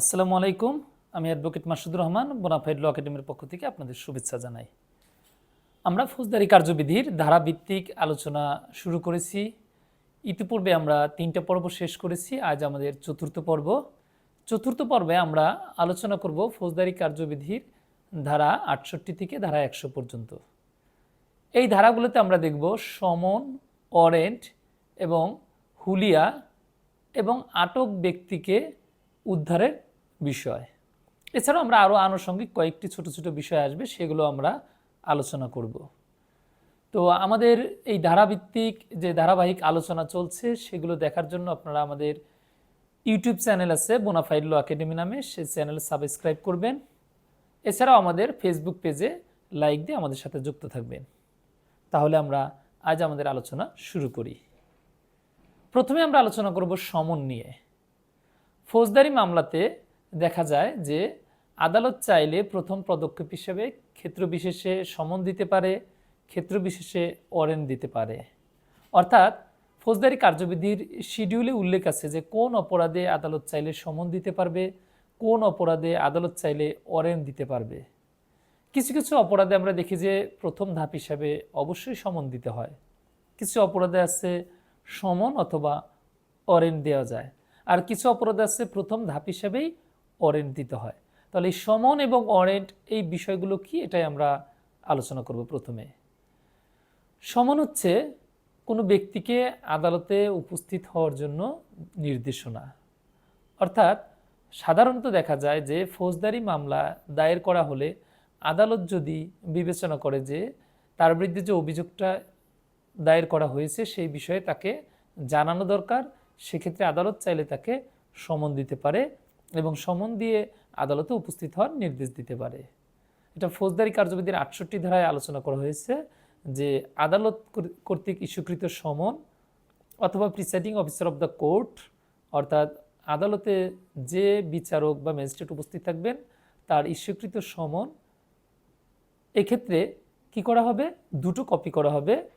আসসালামু আলাইকুম। আমি advocate Masudur Rahman bonafide law একাডেমির পক্ষ থেকে আপনাদের শুভেচ্ছা জানাই। আমরা ফৌজদারি কার্যবিধির ধারাভিত্তিক আলোচনা শুরু করেছি। ইতিপূর্বে আমরা তিনটা পর্ব শেষ করেছি। আজ আমাদের চতুর্থ পর্ব। চতুর্থ পর্বে আমরা আলোচনা করব ফৌজদারি কার্যবিধির ধারা আটষট্টি থেকে ধারা একশো পর্যন্ত। এই ধারাগুলোতে আমরা দেখব সমন, ওয়ারেন্ট এবং হুলিয়া এবং আটক ব্যক্তিকে উদ্ধারের বিষয়। এছাড়াও আমরা আরও আনুষঙ্গিক কয়েকটি ছোট ছোট বিষয় আসবে, সেগুলো আমরা আলোচনা করব। তো আমাদের এই ধারাভিত্তিক যে ধারাবাহিক আলোচনা চলছে, সেগুলো দেখার জন্য আপনারা আমাদের ইউটিউব চ্যানেল আছে, বোনাফাইড ল একাডেমি নামে, সেই চ্যানেল সাবস্ক্রাইব করবেন। এছাড়াও আমাদের ফেসবুক পেজে লাইক দিয়ে আমাদের সাথে যুক্ত থাকবেন। তাহলে আমরা আজ আমাদের আলোচনা শুরু করি। প্রথমে আমরা আলোচনা করব সমন নিয়ে। ফৌজদারি মামলাতে দেখা যায় যে আদালত চাইলে প্রথম পদক্ষেপ হিসেবে ক্ষেত্র বিশেষে সমন দিতে পারে, ক্ষেত্র বিশেষে ওয়ারেন্ট দিতে পারে। অর্থাৎ ফৌজদারি কার্যবিধির শিডিউলে উল্লেখ আছে যে কোন অপরাধে আদালত চাইলে সমন দিতে পারবে, কোন অপরাধে আদালত চাইলে ওয়ারেন্ট দিতে পারবে। কিছু কিছু অপরাধে আমরা দেখি যে প্রথম ধাপ হিসাবে অবশ্যই সমন দিতে হয়। কিছু অপরাধে আছে সমন অথবা অরেন্ট দেওয়া যায়। আর কিছু অপরাধ আছে প্রথম ধাপ হিসাবেই অরেন্ট দিতে হয়। তাহলে এই সমন এবং অরেন্ট এই বিষয়গুলো কি? এটাই আমরা আলোচনা করব প্রথমে। সমন হচ্ছে কোনো ব্যক্তিকে আদালতে উপস্থিত হওয়ার জন্য নির্দেশনা। অর্থাৎ সাধারণত দেখা যায় যে ফৌজদারি মামলা দায়ের করা হলে আদালত যদি বিবেচনা করে যে তার বিরুদ্ধে যে অভিযোগটা দায়ের করা হয়েছে সেই বিষয়ে তাকে জানানো দরকার, সেক্ষেত্রে আদালত চাইলে তাকে সমন দিতে পারে। এবং সমন দিয়ে আদালতে উপস্থিত হওয়ার নির্দেশ দিতে পারে। এটা ফৌজদারি কার্যবিধির আটষট্টি ধারায় আলোচনা করা হয়েছে যে আদালত কর- কর্তৃক ইস্যুকৃত সমন অথবা presiding officer of the court অর্থাৎ আদালতে যে বিচারক বা ম্যাজিস্ট্রেট উপস্থিত থাকবেন, তার ইস্যুকৃত সমন, এক্ষেত্রে কি করা হবে? দুটো কপি করা হবে।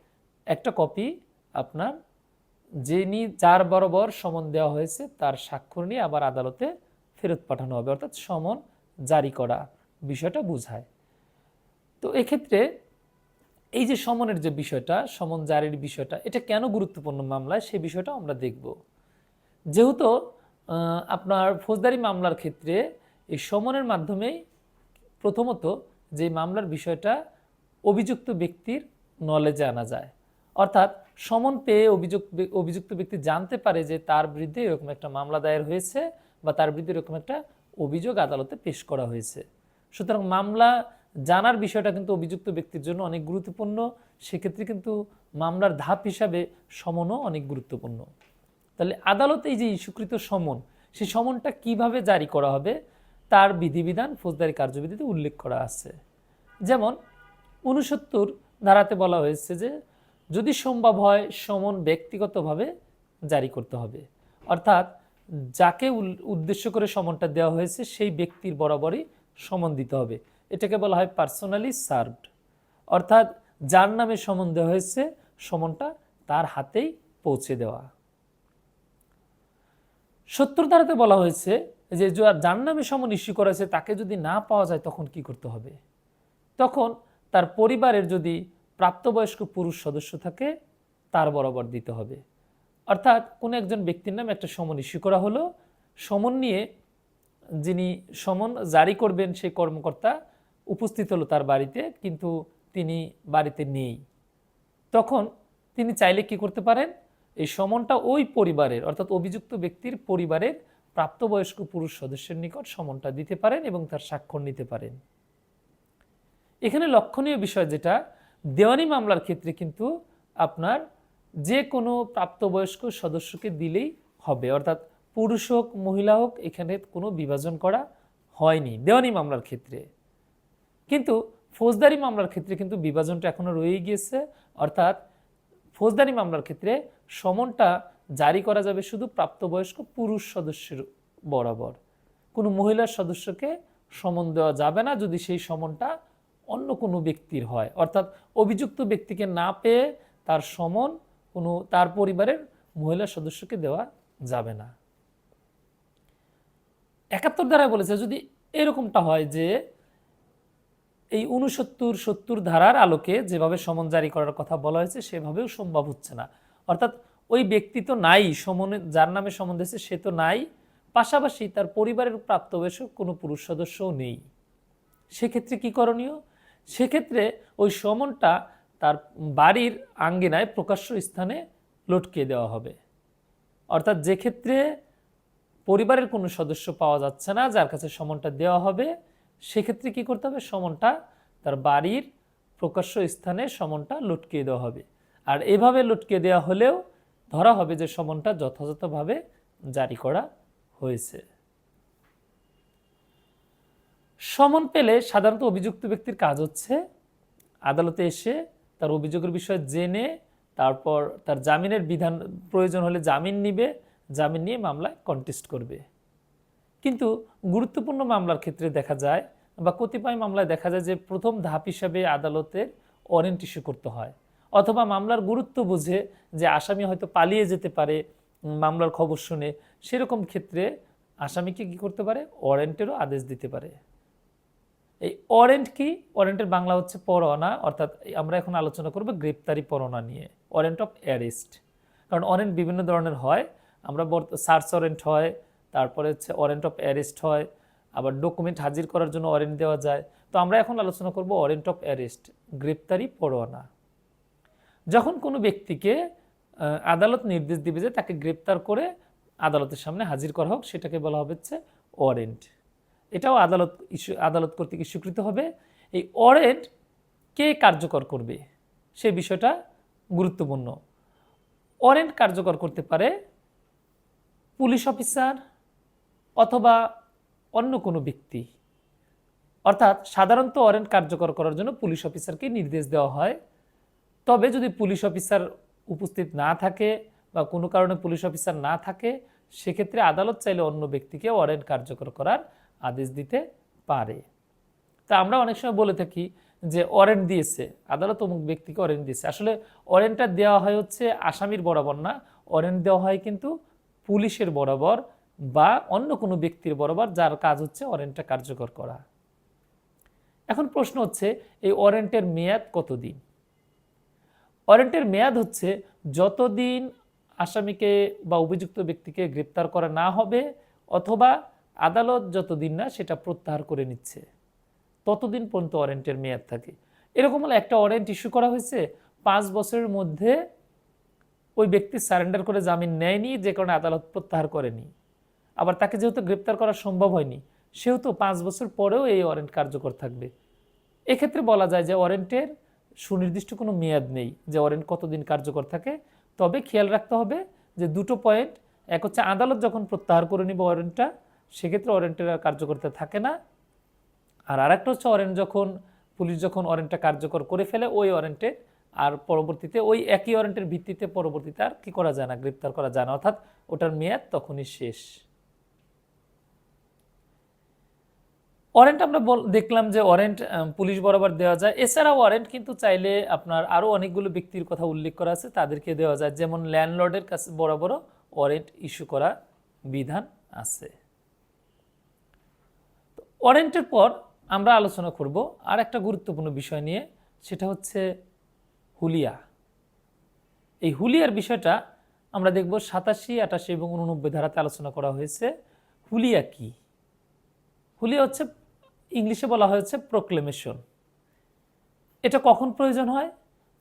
একটা কপি আপনার যিনি, যার বরাবর সমন দেওয়া হয়েছে, তার স্বাক্ষর নিয়ে আবার আদালতে ফেরত পাঠানো হবে, অর্থাৎ সমন জারি করা বিষয়টা বোঝায়। তো এক্ষেত্রে এই যে সমনের যে বিষয়টা, সমন জারির বিষয়টা, এটা কেন গুরুত্বপূর্ণ মামলায় সেই বিষয়টা আমরা দেখব। যেহেতু আপনার ফৌজদারি মামলার ক্ষেত্রে এই সমনের মাধ্যমেই প্রথমত যে মামলার বিষয়টা অভিযুক্ত ব্যক্তির নলেজে আনা যায়। অর্থাৎ সমন পেয়ে অভিযোগ অভিযুক্ত ব্যক্তি জানতে পারে যে তার বিরুদ্ধে এরকম একটা মামলা দায়ের হয়েছে বা তার বিরুদ্ধে এরকম একটা অভিযোগ আদালতে পেশ করা হয়েছে। সুতরাং মামলা জানার বিষয়টা কিন্তু অভিযুক্ত ব্যক্তির জন্য অনেক গুরুত্বপূর্ণ। সেক্ষেত্রে কিন্তু মামলার ধাপ হিসাবে সমনও অনেক গুরুত্বপূর্ণ। তাহলে আদালতে এই যে ইস্যুকৃত সমন, সেই সমনটা কীভাবে জারি করা হবে তার বিধিবিধান ফৌজদারি কার্যবিধিতে উল্লেখ করা আছে। যেমন উনসত্তর ধারাতে বলা হয়েছে যে যদি সম্ভব হয় সমন ব্যক্তিগতভাবে জারি করতে হবে। অর্থাৎ যাকে উদ্দেশ্য করে সমনটা দেওয়া হয়েছে, সেই ব্যক্তির বরাবরই সমন দিতে হবে। এটাকে বলা হয় পার্সোনালি সার্ভড। অর্থাৎ যার নামে সমন দেওয়া হয়েছে, সমনটা তার হাতেই পৌঁছে দেওয়া। সত্তর ধারাতে বলা হয়েছে যে যার নামে সমন ইস্যু করা হয়েছে, তাকে যদি না পাওয়া যায়, তখন কি করতে হবে? তখন তার পরিবারের যদি প্রাপ্তবয়স্ক পুরুষ সদস্য থাকে, তার বরাবর দিতে হবে। অর্থাৎ কোনো একজন ব্যক্তির নামে একটা সমন ইস্যু করা হলো। সমন নিয়ে যিনি সমন জারি করবেন সেই কর্মকর্তা উপস্থিত হলো তার বাড়িতে, কিন্তু তিনি বাড়িতে নেই। তখন তিনি চাইলে কি করতে পারেন? এই সমনটা ওই পরিবারের, অর্থাৎ অভিযুক্ত ব্যক্তির পরিবারের প্রাপ্তবয়স্ক পুরুষ সদস্যের নিকট সমনটা দিতে পারেন এবং তার স্বাক্ষর নিতে পারেন। এখানে লক্ষণীয় বিষয় যেটা, দেওয়ানি মামলার ক্ষেত্রে কিন্তু আপনার যে কোনো প্রাপ্তবয়স্ক সদস্যকে দিলেই হবে। অর্থাৎ পুরুষ হোক, মহিলা হোক, এখানে কোনো বিভাজন করা হয়নি। দেওয়ানি মামলার ক্ষেত্রে। কিন্তু ফৌজদারি মামলার ক্ষেত্রে কিন্তু বিভাজনটা এখনও রয়ে গিয়েছে। অর্থাৎ ফৌজদারি মামলার ক্ষেত্রে সমনটা জারি করা যাবে শুধু প্রাপ্তবয়স্ক পুরুষ সদস্যের বরাবর। কোনো মহিলার সদস্যকে সমন দেওয়া যাবে না যদি সেই সমনটা অন্য কোনো ব্যক্তির হয়। অর্থাৎ অভিযুক্ত ব্যক্তিকে না পেয়ে তার সমন কোনো, তার পরিবারের মহিলা সদস্যকে দেওয়া যাবে না। একাত্তর ধারায় বলেছে, যদি এরকমটা হয় যে এই উনসত্তর সত্তর ধারার আলোকে যেভাবে সমন জারি করার কথা বলা হয়েছে, সেভাবেও সম্ভব হচ্ছে না। অর্থাৎ ওই ব্যক্তি তো নাই, সমনে, যার নামে সমন দিয়েছে, সে তো নাই। পাশাপাশি তার পরিবারের প্রাপ্তবয়স্ক কোনো পুরুষ সদস্যও নেই। সেক্ষেত্রে কি করণীয়? সেক্ষেত্রে ওই সমনটা তার বাড়ির আঙ্গিনায় প্রকাশ্য স্থানে লটকিয়ে দেওয়া হবে। অর্থাৎ যে ক্ষেত্রে পরিবারের কোনো সদস্য পাওয়া যাচ্ছে না, যার কাছে সমনটা দেওয়া হবে সেক্ষেত্রে কি করতে হবে? সমনটা তার বাড়ির প্রকাশ্য স্থানে সমনটা লটকিয়ে দেওয়া হবে। আর এভাবে লটকিয়ে দেওয়া হলেও ধরা হবে যে সমনটা যথাযথভাবে জারি করা হয়েছে। সমন পেলে সাধারণত অভিযুক্ত ব্যক্তির কাজ হচ্ছে আদালতে এসে তার অভিযোগের বিষয়ে জেনে তারপর তার জামিনের বিধান, প্রয়োজন হলে জামিন নিবে, জামিন নিয়ে মামলায় কন্টেস্ট করবে। কিন্তু গুরুত্বপূর্ণ মামলার ক্ষেত্রে দেখা যায় বা কতিপয় মামলায় দেখা যায় যে প্রথম ধাপ হিসাবে আদালতের ওয়ারেন্ট ইস্যু করতে হয়। অথবা মামলার গুরুত্ব বুঝে যে আসামি হয়তো পালিয়ে যেতে পারে মামলার খবর শুনে, সেরকম ক্ষেত্রে আসামিকে কি করতে পারে? ওয়ারেন্টেরও আদেশ দিতে পারে। এই ওয়ারেন্ট কি? ওয়ারেন্টের বাংলা হচ্ছে পরোয়ানা, অর্থাৎ আমরা এখন আলোচনা করব গ্রেপ্তারি পরোয়ানা নিয়ে। Warrant of arrest. কারণ ওয়ারেন্ট বিভিন্ন ধরনের হয়। আমরা সার্চ ওয়ারেন্ট হয়, তারপরে হচ্ছে ওয়ারেন্ট অফ অ্যারেস্ট হয়, আবার ডকুমেন্ট হাজির করার জন্য ওয়ারেন্ট দেওয়া যায়। তো আমরা এখন আলোচনা করব ওয়ারেন্ট অফ অ্যারেস্ট, গ্রেপ্তারি পরোয়ানা। যখন কোনো ব্যক্তিকে আদালত নির্দেশ দিবে যে তাকে গ্রেপ্তার করে আদালতের সামনে হাজির করা হোক, সেটাকে বলা হবে হচ্ছে ওয়ারেন্ট এটাও আদালত ইস্যু, আদালত কর্তৃক স্বীকৃত হবে। এই ওয়ারেন্ট কে কার্যকর করবে? সে বিষয়টা গুরুত্বপূর্ণ। ওয়ারেন্ট কার্যকর করতে পারে পুলিশ অফিসার অথবা অন্য কোনো ব্যক্তি। অর্থাৎ সাধারণত ওয়ারেন্ট কার্যকর করার জন্য পুলিশ অফিসারকে নির্দেশ দেওয়া হয়। তবে যদি পুলিশ অফিসার উপস্থিত না থাকে বা কোনো কারণে পুলিশ অফিসার না থাকে, সেক্ষেত্রে আদালত চাইলে অন্য ব্যক্তিকে ওয়ারেন্ট কার্যকর করার আদেশ দিতে পারে। তা আমরা অনেক সময় বলে থাকি যে ওয়ারেন্ট দিয়েছে, আদালত অমুক ব্যক্তিকে ওয়ারেন্ট দিয়েছে। আসলে ওয়ারেন্টটা দেওয়া হয় হচ্ছে আসামির বরাবর না ওয়ারেন্ট দেওয়া হয় কিন্তু পুলিশের বরাবর বা অন্য কোনো ব্যক্তির বরাবর যার কাজ হচ্ছে ওয়ারেন্টটা কার্যকর করা। এখন প্রশ্ন হচ্ছে, এই ওয়ারেন্টের মেয়াদ কতদিন? ওয়ারেন্টের মেয়াদ হচ্ছে যতদিন আসামিকে বা অভিযুক্ত ব্যক্তিকে গ্রেপ্তার করা না হবে অথবা আদালত যতদিন না সেটা প্রত্যাহার করে নিচ্ছে, ততদিন পর্যন্ত ওয়ারেন্টের মেয়াদ থাকে। এরকম হলে একটা ওয়ারেন্ট ইস্যু করা হয়েছে, পাঁচ বছরের মধ্যে ওই ব্যক্তি সারেন্ডার করে জামিন নেয়নি, যে কারণে আদালত প্রত্যাহার করেনি। আবার তাকে যেহেতু গ্রেপ্তার করা সম্ভব হয়নি, সেহেতু পাঁচ বছর পরেও এই ওয়ারেন্ট কার্যকর থাকবে। এক্ষেত্রে বলা যায় যে ওয়ারেন্টের সুনির্দিষ্ট কোনো মেয়াদ নেই, যে ওয়ারেন্ট কতদিন কার্যকর থাকে। তবে খেয়াল রাখতে হবে যে দুটো পয়েন্ট, এক হচ্ছে আদালত যখন প্রত্যাহার করে নিবে ওয়ারেন্টটা সেক্ষেত্রে ওয়ারেন্টের আর কার্যকরতা থাকে না। আর আরেকটা হচ্ছে ওয়ারেন্ট যখন, পুলিশ যখন ওয়ারেন্টটা কার্যকর করে ফেলে, ওই ওয়ারেন্টে আর পরবর্তীতে ওই একই ওয়ারেন্টের ভিত্তিতে পরবর্তীতে আর কি করা যায় না, গ্রেপ্তার করা যায় না। অর্থাৎ ওটার মেয়াদ তখনই শেষ। ওয়ারেন্ট আমরা দেখলাম যে ওয়ারেন্ট পুলিশ বরাবর দেওয়া যায়। এছাড়া ওয়ারেন্ট কিন্তু চাইলে আপনার আরও অনেকগুলো ব্যক্তির কথা উল্লেখ করা আছে, তাদেরকে দেওয়া যায়। যেমন ল্যান্ডলর্ডের কাছে বরাবরও ওয়ারেন্ট ইস্যু করা বিধান আছে। ওয়ারেন্টের পর আমরা আলোচনা করব আর একটা গুরুত্বপূর্ণ বিষয় নিয়ে, সেটা হচ্ছে হুলিয়া। এই হুলিয়ার বিষয়টা আমরা দেখব সাতাশি, আটাশি এবং উননব্বই ধারাতে আলোচনা করা হয়েছে। হুলিয়া কি? হুলিয়া হচ্ছে, ইংলিশে বলা হয়েছে প্রোক্লেমেশন এটা কখন প্রয়োজন হয়?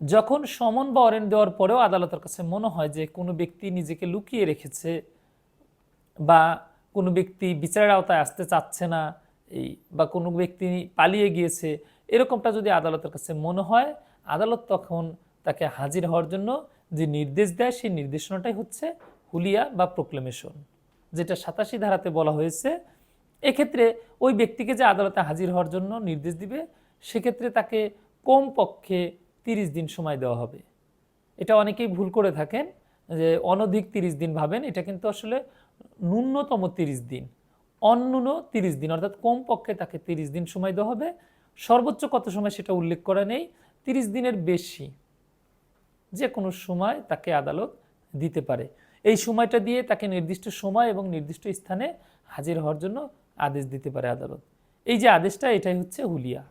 যখন সমন বা ওয়ারেন্ট দেওয়ার পরেও আদালতের কাছে মনে হয় যে কোনো ব্যক্তি নিজেকে লুকিয়ে রেখেছে বা কোনো ব্যক্তি বিচারের আওতায় আসতে চাচ্ছে না এই বা কোনো ব্যক্তি পালিয়ে গিয়েছে, এরকমটা যদি আদালতের কাছে মনে হয়, আদালত তখন তাকে হাজির হওয়ার জন্য যে নির্দেশ দেয়, সেই নির্দেশনাটাই হচ্ছে হুলিয়া বা প্রোক্লেমেশন যেটা সাতাশি ধারাতে বলা হয়েছে। এক্ষেত্রে ওই ব্যক্তিকে যে আদালতে হাজির হওয়ার জন্য নির্দেশ দিবে, সেক্ষেত্রে তাকে কমপক্ষে তিরিশ দিন সময় দেওয়া হবে। এটা অনেকেই ভুল করে থাকেন যে অনধিক তিরিশ দিন ভাবেন, এটা কিন্তু আসলে ন্যূনতম তিরিশ দিন। অন্যূন তিরিশ দিন, অর্থাৎ কমপক্ষে তাকে তিরিশ দিন সময় দেওয়া হবে। সর্বোচ্চ কত সময় সেটা উল্লেখ করা নেই। তিরিশ দিনের বেশি যে কোনো সময় তাকে আদালত দিতে পারে। এই সময়টা দিয়ে তাকে নির্দিষ্ট সময় এবং নির্দিষ্ট স্থানে হাজির হওয়ার জন্য আদেশ দিতে পারে আদালত। এই যে আদেশটা, এটাই হচ্ছে হুলিয়া।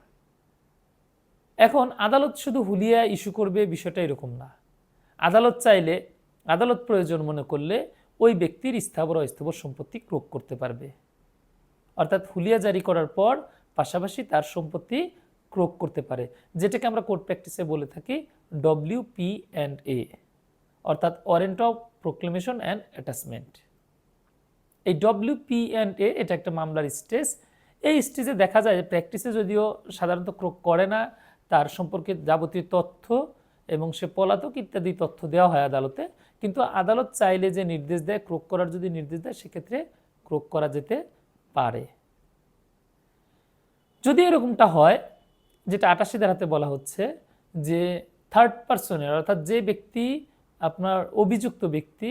এখন আদালত শুধু হুলিয়া ইস্যু করবে বিষয়টা এরকম না। আদালত চাইলে, আদালত প্রয়োজন মনে করলে ওই ব্যক্তির স্থাবর অস্থাবর সম্পত্তি ক্রোক করতে পারবে। অর্থাৎ হুলিয়া জারি করার পর পাশাপাশি তার সম্পত্তি ক্রোক করতে পারে, যেটাকে আমরা কোর্ট প্র্যাকটিসে বলে থাকি ডব্লিউ পি অ্যান্ড এ অর্থাৎ warrant of proclamation and attachment. এই ডব্লিউ পি অ্যান্ড এ এটা একটা মামলার স্টেজ। এই স্টেজে দেখা যায় প্র্যাকটিসে যদিও সাধারণত ক্রোক করে না, তার সম্পর্কে যাবতীয় তথ্য এবং সে পলাতক ইত্যাদি তথ্য দেওয়া হয় আদালতে, কিন্তু আদালত চাইলে যে নির্দেশ দেয়, ক্রোক করার যদি নির্দেশ দেয়, সেক্ষেত্রে ক্রোক করা যেতে পারে। যদি এরকমটা হয়, যেটা আটাশি ধারাতে বলা হচ্ছে, যে থার্ড পার্সনের অর্থাৎ যে ব্যক্তি আপনার অভিযুক্ত ব্যক্তি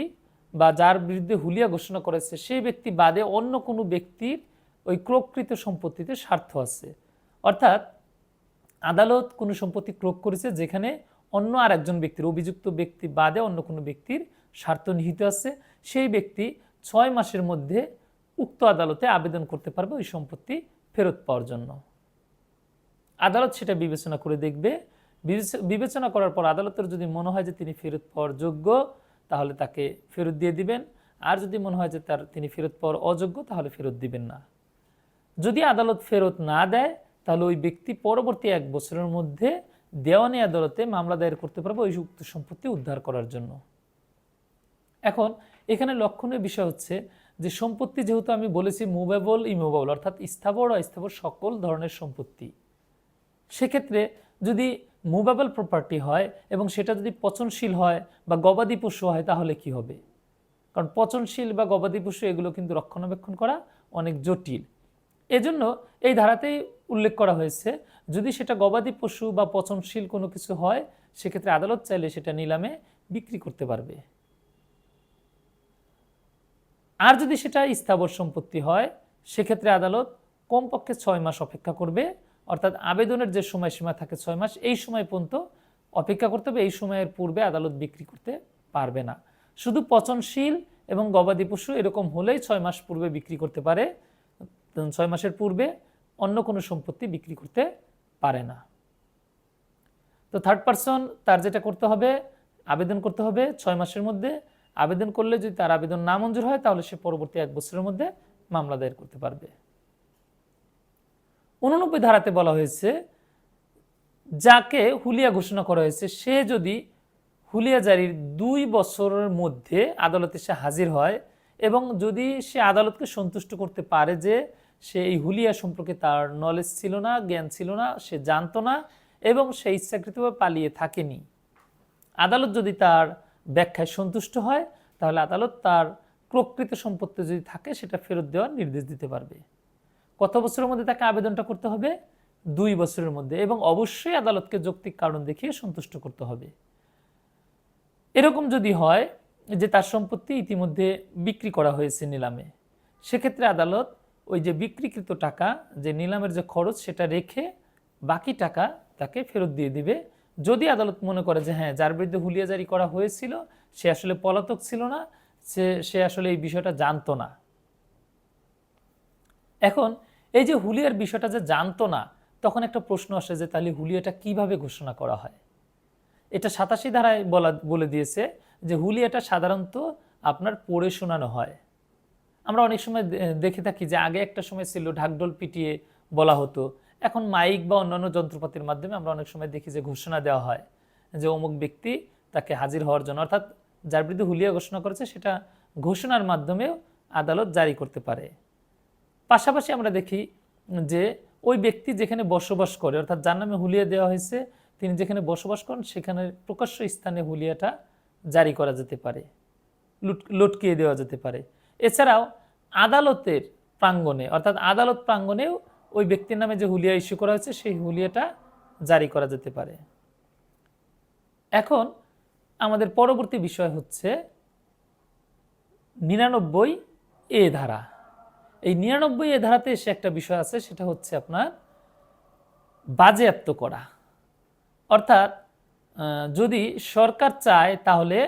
বা যার বিরুদ্ধে হুলিয়া ঘোষণা করেছে, সেই ব্যক্তি বাদে অন্য কোনো ব্যক্তির ওই ক্রোককৃত সম্পত্তিতে স্বার্থ আছে। অর্থাৎ আদালত কোনো সম্পত্তি ক্রোক করেছে যেখানে অন্য আর একজন ব্যক্তির, অভিযুক্ত ব্যক্তি বাদে অন্য কোনো ব্যক্তির স্বার্থ নিহিত আছে। সেই ব্যক্তি ছয় মাসের মধ্যে উক্ত আদালতে আবেদন করতে পারবে ওই সম্পত্তি ফেরত পাওয়ার জন্য। আদালত সেটা বিবেচনা করে দেখবে। বিবেচনা করার পর আদালতের যদি মনে হয় যে তিনি ফেরত পাওয়ার যোগ্য, তাহলে তাকে ফেরত দিয়ে দিবেন। আর যদি মনে হয় যে তার তিনি ফেরত পাওয়ার অযোগ্য, তাহলে ফেরত দিবেন না। যদি আদালত ফেরত না দেয়, তাহলে ওই ব্যক্তি পরবর্তী এক বছরের মধ্যে দেওয়ানি আদালতে মামলা দায়ের করতে পারবে ওই উক্ত সম্পত্তি উদ্ধার করার জন্য। এখন এখানে লক্ষণীয় বিষয় হচ্ছে যে সম্পত্তি যেহেতু আমি বলেছি মুভেবল ইমুভেবল অর্থাৎ স্থাবর, অস্থাবর সকল ধরনের সম্পত্তি। সেক্ষেত্রে যদি মুভেবল প্রপার্টি হয় এবং সেটা যদি পচনশীল হয় বা গবাদি পশু হয়, তাহলে কি হবে? কারণ পচনশীল বা গবাদি পশু, এগুলো কিন্তু রক্ষণাবেক্ষণ করা অনেক জটিল। এজন্য এই ধারাতেই উল্লেখ করা হয়েছে, যদি সেটা গবাদি পশু বা পচনশীল কোনো কিছু হয়, সেক্ষেত্রে আদালত চাইলে সেটা নিলামে বিক্রি করতে পারবে। আর যদি সেটা স্থাবর সম্পত্তি হয়, সেক্ষেত্রে আদালত কমপক্ষে ছয় মাস অপেক্ষা করবে। অর্থাৎ আবেদনের যে সময়সীমা থাকে ছয় মাস, এই সময় পর্যন্ত অপেক্ষা করতে হবে। এই সময়ের পূর্বে আদালত বিক্রি করতে পারবে না। শুধু পচনশীল এবং গবাদি পশু এরকম হলেই ছয় মাস পূর্বে বিক্রি করতে পারে। ছয় মাসের পূর্বে অন্য কোনো সম্পত্তি বিক্রি করতে পারে না। তো থার্ড পার্সন তার যেটা করতে হবে, আবেদন করতে হবে ছয় মাসের মধ্যে। আবেদন করলে যদি তার আবেদন না মঞ্জুর হয়, তাহলে সে পরবর্তী এক বছরের মধ্যে মামলা দায়ের করতে পারবে। উননব্বই ধারাতে বলা হয়েছে, যাকে হুলিয়া ঘোষণা করা হয়েছে, সে যদি হুলিয়া জারির দুই বছরের মধ্যে আদালতে সে হাজির হয় এবং যদি সে আদালতকে সন্তুষ্ট করতে পারে যে সে এই হুলিয়া সম্পর্কে তার নলেজ ছিল না, জ্ঞান ছিল না, সে জানতো না এবং সে ইচ্ছাকৃতভাবে পালিয়ে থাকেনি। আদালত যদি তার ব্যাখ্যায় সন্তুষ্ট হয়, তাহলে আদালত তার প্রকৃত সম্পত্তি যদি থাকে, সেটা ফেরত দেওয়ার নির্দেশ দিতে পারবে। কত বছরের মধ্যে তাকে আবেদনটা করতে হবে? দুই বছরের মধ্যে। এবং অবশ্যই আদালতকে যৌক্তিক কারণ দেখিয়ে সন্তুষ্ট করতে হবে। এরকম যদি হয় যে তার সম্পত্তি ইতিমধ্যে বিক্রি করা হয়েছে নিলামে, সেক্ষেত্রে আদালত ওই যে বিক্রিকৃত টাকা, যে নিলামের যে খরচ, সেটা রেখে বাকি টাকা তাকে ফেরত দিয়ে দিবে যদি আদালত মনে করে যে হ্যাঁ যার বিরুদ্ধে হুলিয়া জারি করা হয়েছিল, সে আসলে পলাতক ছিল না, সে সে আসলে এই বিষয়টা জানতো না। এখন এই যে হুলিয়ার বিষয়টা যে জানতো না, তখন একটা প্রশ্ন আসে যে তাহলে হুলিয়াটা কীভাবে ঘোষণা করা হয়? এটা সাতাশি ধারায় বলা, বলে দিয়েছে যে হুলিয়াটা সাধারণত আপনার পড়ে শোনানো হয়। আমরা অনেক সময় দেখে থাকি যে আগে একটা সময় ছিল ঢাকঢোল পিটিয়ে বলা হতো এখন মাইক বা অন্যান্য যন্ত্রপাতির মাধ্যমে আমরা অনেক সময় দেখি যে ঘোষণা দেওয়া হয় যে অমুক ব্যক্তি তাকে হাজির হওয়ার জন্য, অর্থাৎ যার বিরুদ্ধে হুলিয়া ঘোষণা করেছে সেটা ঘোষণার মাধ্যমেও আদালত জারি করতে পারে। পাশাপাশি আমরা দেখি যে ওই ব্যক্তি যেখানে বসবাস করে, অর্থাৎ যার নামে হুলিয়া দেওয়া হয়েছে, তিনি যেখানে বসবাস করেন সেখানে প্রকাশ্য স্থানে হুলিয়াটা জারি করা যেতে পারে, লুট, লটকিয়ে দেওয়া যেতে পারে। এছাড়াও আদালতের প্রাঙ্গণে, অর্থাৎ আদালত প্রাঙ্গণেও ওই ব্যক্তির নামে যে হুলিয়া ইস্যু করা হয়েছে, সেই হুলিয়াটা জারি করা যেতে পারে। এখন আমাদের পরবর্তী বিষয় হচ্ছে নিরানব্বই এ ধারা। এই নিরানব্বই এ ধারাতে এসে একটা বিষয় আছে, সেটা হচ্ছে আপনার বাজেয়াপ্ত করা। অর্থাৎ যদি সরকার চায় তাহলে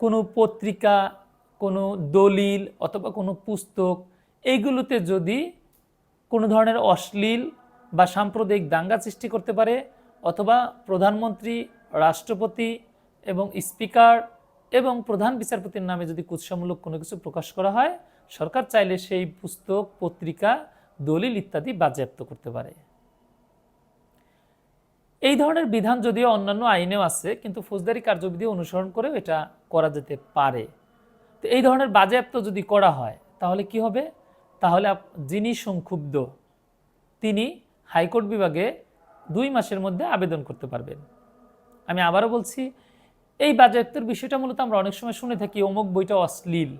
কোনো পত্রিকা, কোনো দলিল অথবা কোনো পুস্তক এইগুলোতে যদি কোনো ধরনের অশ্লীল বা সাম্প্রদায়িক দাঙ্গা সৃষ্টি করতে পারে, অথবা প্রধানমন্ত্রী, রাষ্ট্রপতি এবং স্পিকার এবং প্রধান বিচারপতির নামে যদি কুৎসামূলক কোনো কিছু প্রকাশ করা হয়, সরকার চাইলে সেই পুস্তক, পত্রিকা, দলিল ইত্যাদি বাজেয়াপ্ত করতে পারে। এই ধরনের বিধান যদিও অন্যান্য আইনেও আছে, কিন্তু ফৌজদারি কার্যবিধি অনুসরণ করেও এটা করা যেতে পারে। তো এই ধরনের বাজেয়াপ্ত যদি করা হয়, তাহলে কি হবে? তাহলে যিনি সংক্ষুব্ধ, তিনি হাইকোর্ট বিভাগে দুই মাসের মধ্যে আবেদন করতে পারবেন। আমি আবারও বলছি, এই বাজেয়াপ্তের বিষয়টা মূলত আমরা অনেক সময় শুনে থাকি, অমুক বইটা অশ্লীল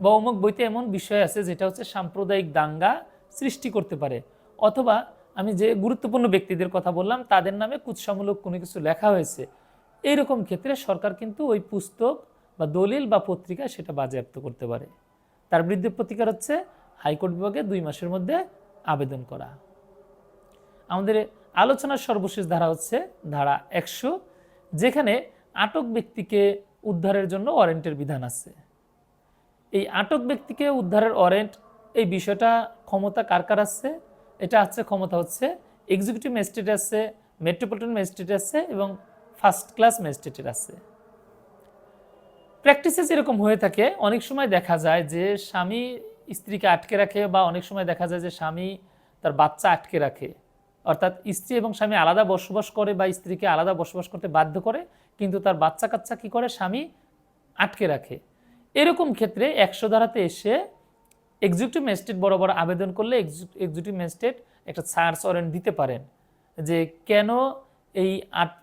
বা অমুক বইতে এমন বিষয় আছে যেটা হচ্ছে সাম্প্রদায়িক দাঙ্গা সৃষ্টি করতে পারে। অথবা আমি যে গুরুত্বপূর্ণ ব্যক্তিদের কথা বললাম, তাদের নামে কুৎসামূলক কোনো কিছু লেখা হয়েছে। এইরকম ক্ষেত্রে সরকার কিন্তু ওই পুস্তক বা দলিল বা পত্রিকা সেটা বাজেয়াপ্ত করতে পারে। তার বিরুদ্ধে প্রতিকার হচ্ছে হাইকোর্ট বিভাগে দুই মাসের মধ্যে আবেদন করা। আমাদের আলোচনার সর্বশেষ ধারা হচ্ছে ধারা একশো, যেখানে আটক ব্যক্তিকে উদ্ধারের জন্য ওয়ারেন্টের বিধান আছে। এই আটক ব্যক্তিকে উদ্ধারের ওয়ারেন্ট, এই বিষয়টা ক্ষমতা কার কার আছে? এটা আছে ক্ষমতা হচ্ছে এক্সিকিউটিভ ম্যাজিস্ট্রেট আছে, মেট্রোপলিটন ম্যাজিস্ট্রেট আছে এবং ফার্স্ট ক্লাস ম্যাজিস্ট্রেটের আছে। প্র্যাকটিসে যেরকম হয়ে থাকে, অনেক সময় দেখা যায় যে স্বামী স্ত্রীকে আটকে রাখে বা অনেক সময় দেখা যায় যে স্বামী তার বাচ্চা আটকে রাখে। অর্থাৎ স্ত্রী এবং স্বামী আলাদা বসবাস করে বা স্ত্রীকে আলাদা বসবাস করতে বাধ্য করে, কিন্তু তার বাচ্চা কাচ্চা কি করে? স্বামী আটকে রাখে। এরকম ক্ষেত্রে একশো ধারাতে এসে এক্সিকিউটিভ ম্যাজিস্ট্রেট বরাবর আবেদন করলে এক্সিকিউটিভ ম্যাজিস্ট্রেট একটা সার্চ ওয়ারেন্ট দিতে পারেন যে কেন এই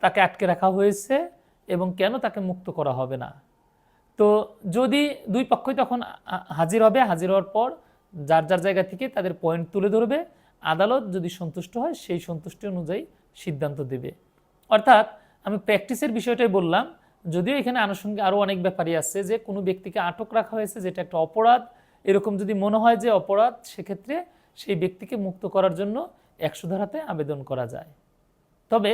তাকে আটকে রাখা হয়েছে এবং কেন তাকে মুক্ত করা হবে না। তো যদি দুই পক্ষই তখন হাজির হবে, হাজির হওয়ার পর যার যার জায়গা থেকে তাদের পয়েন্ট তুলে ধরবে, আদালত যদি সন্তুষ্ট হয়, সেই সন্তুষ্টি অনুযায়ী সিদ্ধান্ত দেবে। অর্থাৎ আমি প্র্যাকটিসের বিষয়টাই বললাম, যদিও এখানে আনুষঙ্গিক আরও অনেক ব্যাপারই আছে যে কোনো ব্যক্তিকে আটক রাখা হয়েছে, যেটা একটা অপরাধ। এরকম যদি মনে হয় যে অপরাধ, সেক্ষেত্রে সেই ব্যক্তিকে মুক্ত করার জন্য একশো ধারাতে আবেদন করা যায়। তবে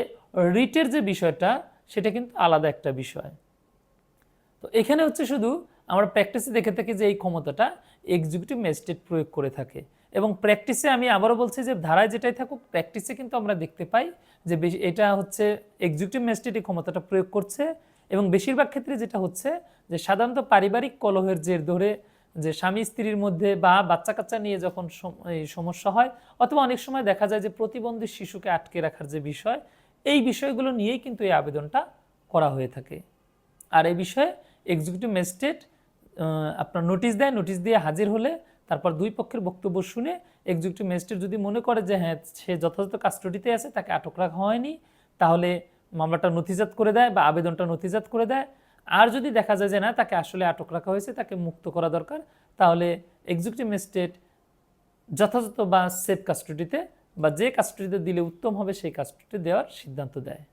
রিটের যে বিষয়টা, সেটা কিন্তু আলাদা একটা বিষয়। তো এখানে হচ্ছে শুধু আমরা প্র্যাকটিসে দেখে থাকি যে এই ক্ষমতাটা এক্সিকিউটিভ ম্যাজিস্ট্রেট প্রয়োগ করে থাকে। এবং প্র্যাকটিসে আমি আবারও বলছি যে ধারায় যেটাই থাকুক প্র্যাকটিসে কিন্তু আমরা দেখতে পাই যে বেশি- এটা হচ্ছে এক্সিকিউটিভ ম্যাজিস্ট্রেট এই ক্ষমতাটা প্রয়োগ করছে এবং বেশিরভাগ ক্ষেত্রে যেটা হচ্ছে যে সাধারণত পারিবারিক কলহের জের ধরে যে স্বামী স্ত্রীর মধ্যে বা বাচ্চা কাচ্চা নিয়ে যখন সমস্যা হয় অথবা অনেক সময় দেখা যায় যে প্রতিবন্ধী শিশুকে আটকে রাখার যে বিষয়, এই বিষয়গুলো নিয়েই কিন্তু এই আবেদনটা করা হয়ে থাকে। আর এই বিষয়ে এক্সিকিউটিভ ম্যাজিস্ট্রেট আপনার নোটিশ দেয় নোটিশ দিয়ে হাজির হলে তারপর দুই পক্ষের বক্তব্য শুনে এক্সিকিউটিভ ম্যাজিস্ট্রেট যদি মনে করে যে হ্যাঁ সে যথাযথ কাস্টডিতে আছে, তাকে আটক রাখা হয়নি, তাহলে মামলাটা নথিজাত করে দেয় বা আবেদনটা নথিজাত করে দেয়। আর যদি দেখা যায় যে না, তাকে আসলে আটক রাখা হয়েছে, তাকে মুক্ত করা দরকার, তাহলে এক্সিকিউটিভ ম্যাজিস্ট্রেট যথাযথ বা সেফ কাস্টডিতে বা যে কাস্টডিতে দিলে উত্তম হবে, সেই কাস্টডিতে দেওয়ার সিদ্ধান্ত দেয়।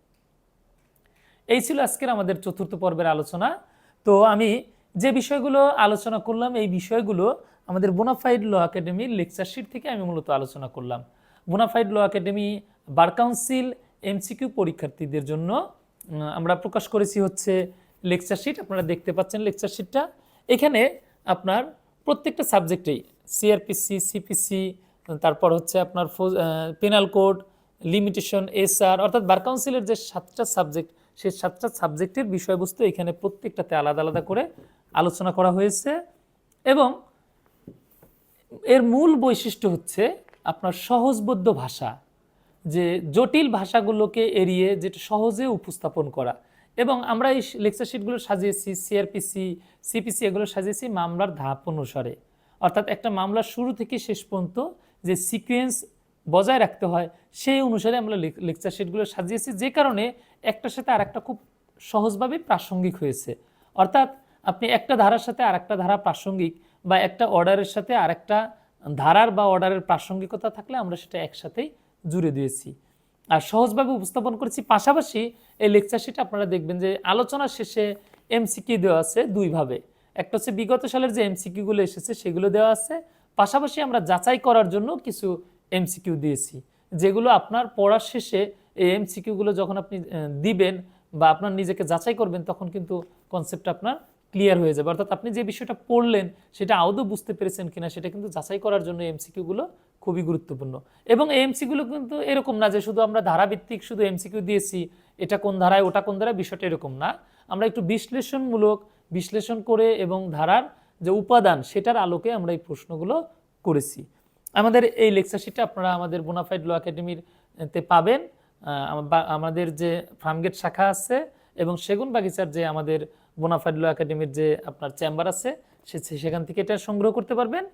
এই ছিল আজকের আমাদের চতুর্থ পর্বের আলোচনা। তো আমি যে বিষয়গুলো আলোচনা করলাম, এই বিষয়গুলো আমাদের বোনাফাইড ল একাডেমির লেকচারশিট থেকে আমি মূলত আলোচনা করলাম। Bonafide law academy bar council MCQ পরীক্ষার্থীদের জন্য আমরা প্রকাশ করেছি হচ্ছে লেকচারশিট আপনারা দেখতে পাচ্ছেন লেকচার শিটটা এখানে আপনার প্রত্যেকটা সাবজেক্টেই সিআরপিসি সিপিসি তারপর হচ্ছে আপনার পেনাল কোড লিমিটেশন এসআর অর্থাৎ বার কাউন্সিলের যে সাতটা সাবজেক্ট সেই সাতটা সাবজেক্টের বিষয়বস্তু এখানে প্রত্যেকটাতে আলাদা আলাদা করে আলোচনা করা হয়েছে এবং এর মূল বৈশিষ্ট্য হচ্ছে আপনার সহজবোধ্য ভাষা, যে জটিল ভাষাগুলোকে এড়িয়ে যেটা সহজে উপস্থাপন করা। এবং আমরা এই লেকচার শিটগুলো সাজিয়েছি সিআরপিসি সিপিসি এগুলো সাজিয়েছি মামলার ধাপ অনুসারে। অর্থাৎ একটা মামলার শুরু থেকে শেষ পর্যন্ত যে সিকোয়েন্স বজায় রাখতে হয়, সেই অনুসারে আমরা লেকচার শিটগুলো সাজিয়েছি। যে কারণে একটার সাথে আর একটা খুব সহজভাবে প্রাসঙ্গিক হয়েছে। অর্থাৎ আপনি একটা ধারার সাথে আরেকটা ধারা প্রাসঙ্গিক বা একটা অর্ডারের সাথে আরেকটা ধারার বা অর্ডারের প্রাসঙ্গিকতা থাকলে আমরা সেটা একসাথেই জুড়ে দিয়েছি। আর সহজভাবে উপস্থাপন করেছি। পাশাপাশি এই লেকচার শিটে আপনারা দেখবেন যে আলোচনার শেষে এমসিকিউ দেওয়া আছে দুইভাবে। একটা হচ্ছে বিগত সালের যে এমসিকিউগুলো এসেছে সেগুলো দেওয়া আছে। পাশাপাশি আমরা যাচাই করার জন্য কিছু এমসিকিউ দিয়েছি। যেগুলো আপনার পড়ার শেষে এই এমসিকিউগুলো যখন আপনি দিবেন বা আপনার নিজেকে যাচাই করবেন, তখন কিন্তু কনসেপ্ট আপনার ক্লিয়ার হয়ে যাবে। অর্থাৎ আপনি যে বিষয়টা পড়লেন, সেটা আদৌ বুঝতে পেরেছেন কিনা, সেটা কিন্তু যাচাই করার জন্য এমসিকিউগুলো খুবই গুরুত্বপূর্ণ। এবং এই এমসিকিউগুলো কিন্তু এরকম না যে শুধু আমরা ধারাভিত্তিক শুধু এমসিকিউ দিয়েছি, এটা কোন ধারায়, ওটা কোন ধারায়, বিষয়টা এরকম না। আমরা একটু বিশ্লেষণমূলক বিশ্লেষণ করে এবং ধারার যে উপাদান, সেটার আলোকে আমরা এই প্রশ্নগুলো করেছি। আমাদের এই লেকচার শিটটা আপনারা আমাদের বোনাফাইড ল একাডেমির তে পাবেন। আমাদের যে ফার্মগেট শাখা আছে এবং সেগুন বাগিচার যে আমাদের বোনাফাইড ল একাডেমির যে আপনার চেম্বার আছে, সে- সেখান থেকে এটা সংগ্রহ করতে পারবেন।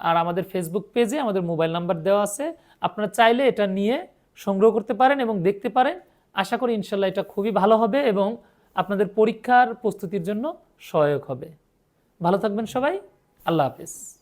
আর আমাদের ফেসবুক পেজে আমাদের মোবাইল নাম্বার দেওয়া আছে। আপনারা চাইলে এটা নিয়ে সংগ্রহ করতে পারেন এবং দেখতে পারেন। আশা করি ইনশাল্লাহ এটা খুবই ভালো হবে এবং আপনাদের পরীক্ষার প্রস্তুতির জন্য সহায়ক হবে। ভালো থাকবেন সবাই। আল্লাহ হাফেজ।